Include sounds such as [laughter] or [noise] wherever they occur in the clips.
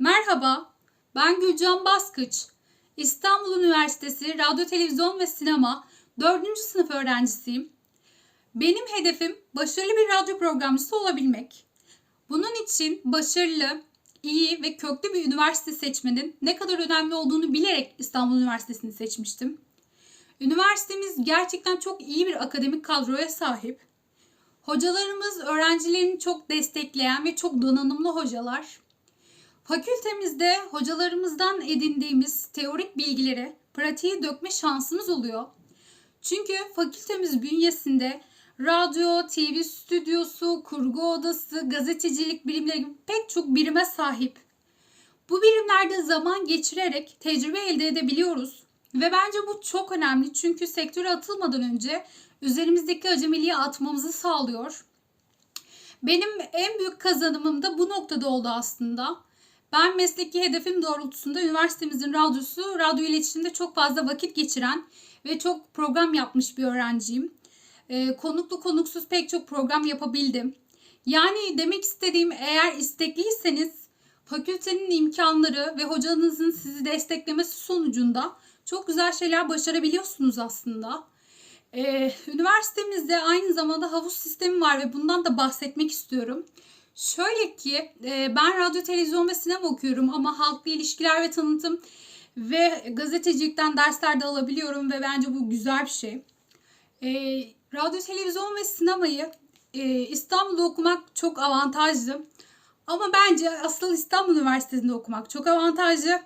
Merhaba, ben Gülcan Baskıç. İstanbul Üniversitesi Radyo, Televizyon ve Sinema 4. sınıf öğrencisiyim. Benim hedefim başarılı bir radyo programcısı olabilmek. Bunun için başarılı, iyi ve köklü bir üniversite seçmenin ne kadar önemli olduğunu bilerek İstanbul Üniversitesi'ni seçmiştim. Üniversitemiz gerçekten çok iyi bir akademik kadroya sahip. Hocalarımız öğrencilerini çok destekleyen ve çok donanımlı hocalar. Fakültemizde hocalarımızdan edindiğimiz teorik bilgileri pratiğe dökme şansımız oluyor. Çünkü fakültemiz bünyesinde radyo, TV stüdyosu, kurgu odası, gazetecilik birimleri gibi pek çok birime sahip. Bu birimlerde zaman geçirerek tecrübe elde edebiliyoruz. Ve bence bu çok önemli çünkü sektöre atılmadan önce üzerimizdeki acemiliği atmamızı sağlıyor. Benim en büyük kazanımım da bu noktada oldu aslında. Ben mesleki hedefim doğrultusunda üniversitemizin radyosu, radyo iletişimde çok fazla vakit geçiren ve çok program yapmış bir öğrenciyim. Ee, konuklu konuksuz pek çok program yapabildim. Yani demek istediğim eğer istekliyseniz fakültenin imkanları ve hocanızın sizi desteklemesi sonucunda çok güzel şeyler başarabiliyorsunuz aslında. Ee, üniversitemizde aynı zamanda havuz sistemi var ve bundan da bahsetmek istiyorum. Şöyle ki e, ben radyo, televizyon ve sinema okuyorum ama halkla ilişkiler ve tanıtım ve gazetecilikten dersler de alabiliyorum ve bence bu güzel bir şey. E, radyo, televizyon ve sinemayı e, İstanbul'da okumak çok avantajlı. Ama bence asıl İstanbul Üniversitesi'nde okumak çok avantajlı.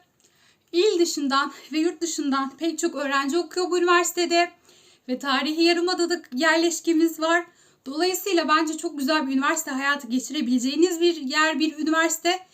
İl dışından [laughs] ve yurt dışından pek çok öğrenci okuyor bu üniversitede ve tarihi yarımadada yerleşkemiz var. Dolayısıyla bence çok güzel bir üniversite hayatı geçirebileceğiniz bir yer, bir üniversite.